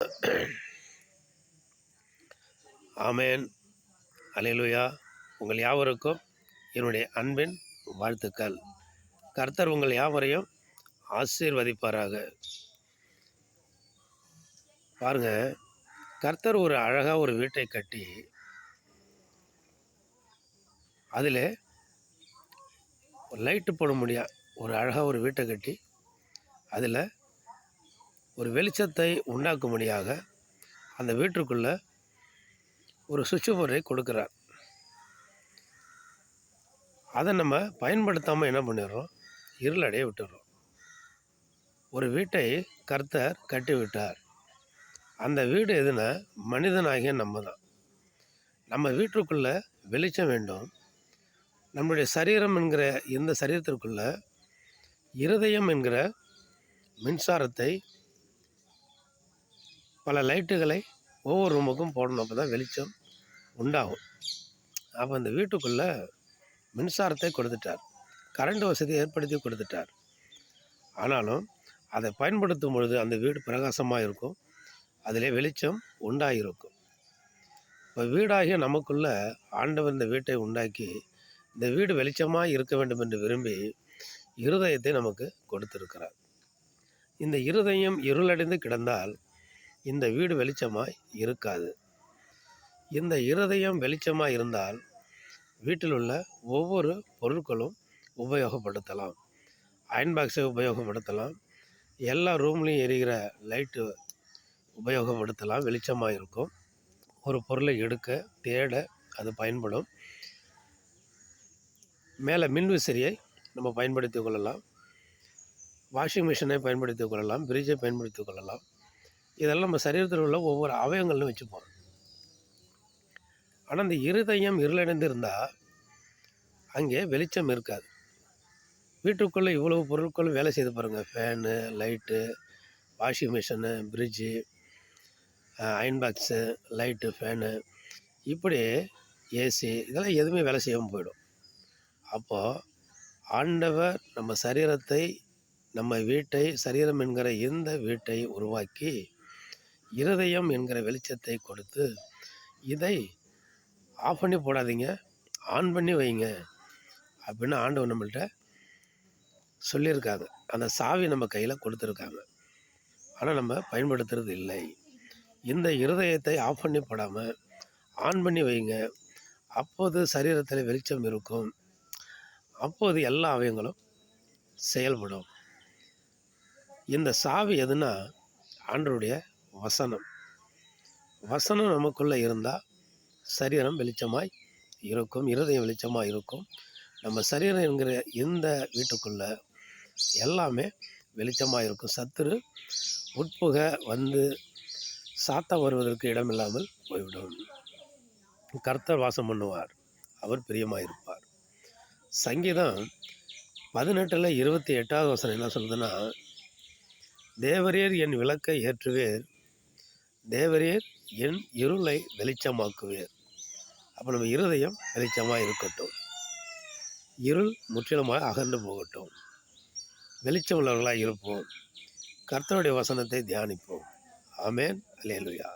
ஆமேன். அலையலுயா உங்கள் யாவருக்கும் என்னுடைய அன்பின் வாழ்த்துக்கள். கர்த்தர் உங்கள் யாவரையும் ஆசீர்வதிப்பாராக. பாருங்க கர்த்தர் ஒரு அழகாக ஒரு வீட்டை கட்டி அதில் ஒரு லைட்டு போட முடியா ஒரு அழகாக ஒரு வீட்டை கட்டி அதில் ஒரு வெளிச்சத்தை உண்டாக்கும்படியாக அந்த வீட்டுக்குள்ளே ஒரு சுவிட்ச் போர்டை கொடுக்குறார். அதை நம்ம பயன்படுத்தாமல் என்ன பண்ணிடுறோம்? இருளடைய விட்டுடுறோம். ஒரு வீட்டை கர்த்தர் கட்டி விட்டார் அந்த வீடு எதுனா? மனிதனாகிய நம்ம தான் நம்ம வீட்டுக்குள்ளே வெளிச்சம் வேண்டும். நம்முடைய சரீரம் என்கிற இந்த சரீரத்திற்குள்ள இருதயம் என்கிற மின்சாரத்தை பல லைட்டுகளை ஒவ்வொரு ரூமுக்கும் போடணும். அப்போ தான் வெளிச்சம் உண்டாகும். அப்போ அந்த வீட்டுக்குள்ளே மின்சாரத்தை கொடுத்துட்டார். கரண்ட் வசதி ஏற்படுத்தி கொடுத்துட்டார். ஆனாலும் அதை பயன்படுத்தும் பொழுது அந்த வீடு பிரகாசமாக இருக்கும். அதிலே வெளிச்சம் உண்டாகிருக்கும் இப்போ வீடாகிய நமக்குள்ள ஆண்டவர் இந்த வீட்டை உண்டாக்கி இந்த வீடு வெளிச்சமாக இருக்க வேண்டும் என்று விரும்பி இருதயத்தை நமக்கு கொடுத்திருக்கிறார். இந்த இருதயம் இருளடைந்து கிடந்தால் இந்த வீடு வெளிச்சமாய் இருக்காது. இந்த இருதயம் வெளிச்சமாக இருந்தால் வீட்டில் உள்ள ஒவ்வொரு பொருட்களும் உபயோகப்படுத்தலாம். அயன் பாக்ஸை உபயோகப்படுத்தலாம். எல்லா ரூம்லேயும் எரிகிற லைட்டு உபயோகப்படுத்தலாம். வெளிச்சமாக இருக்கும். ஒரு பொருளை எடுக்க தேட அது பயன்படும். மேலே மின்விசிறியை நம்ம பயன்படுத்தி கொள்ளலாம். வாஷிங் மிஷினை பயன்படுத்தி கொள்ளலாம். ஃப்ரிட்ஜை பயன்படுத்தி கொள்ளலாம். இதெல்லாம் நம்ம சரீரத்தில் உள்ள ஒவ்வொரு அவயங்கள்னு வச்சுப்போம். ஆனால் இந்த இருதயம் இருளடைந்து இருந்தால் அங்கே வெளிச்சம் இருக்காது. வீட்டுக்குள்ளே இவ்வளவு பொருட்களும் வேலை செய்து பாருங்கள் fan light washing machine fridge iron box light fan இப்படி ஏசி இதெல்லாம் எதுவுமே வேலை செய்யாமல் போயிடும். அப்போது ஆண்டவர் நம்ம சரீரத்தை நம்ம வீட்டை சரீரம் என்கிற இந்த வீட்டை உருவாக்கி இருதயம் என்கிற வெளிச்சத்தை கொடுத்து இதை ஆஃப் பண்ணி போடாதீங்க. ஆன் பண்ணி வைங்க. அப்படின்னு ஆண்டவர் நம்மள்கிட்ட சொல்லியிருக்காங்க அந்த சாவி நம்ம கையில் கொடுத்துருக்காங்க. ஆனால் நம்ம பயன்படுத்துறது இல்லை. இந்த இருதயத்தை ஆஃப் பண்ணி போடாமல் ஆன் பண்ணி வைங்க. அப்போது சரீரத்தில் வெளிச்சம் இருக்கும். அப்போது எல்லா அவயங்களும் செயல்படும். இந்த சாவி எதுனா ஆண்டருடைய வசனம். வசனம் நமக்குள்ளே இருந்தால் சரீரம் வெளிச்சமாய் இருக்கும் இருதயம் வெளிச்சமாக இருக்கும். நம்ம சரீரம் என்கிற இந்த வீட்டுக்குள்ளே எல்லாமே வெளிச்சமாக இருக்கும். சத்துரு உட்புக வந்து சாத்த வருவதற்கு இடமில்லாமல் போய்விடும். கர்த்தர் வாசம் பண்ணுவார். அவர் பிரியமாக இருப்பார். சங்கீதம் பதினெட்டில் இருபத்தி எட்டாவது வசனம் என்ன சொல்லுதுன்னா தேவரீர் என் விளக்கை ஏற்றுவேர் தேவரீர் என் இருளை வெளிச்சமாக்குவீர். அப்போ நம்ம இருதயம் வெளிச்சமாக இருக்கட்டும். இருள் முற்றிலுமாக அகன்று போகட்டும். வெளிச்சம் உள்ளவர்களாக இருப்போம். கர்த்தருடைய வசனத்தை தியானிப்போம். ஆமேன். அலேலுயா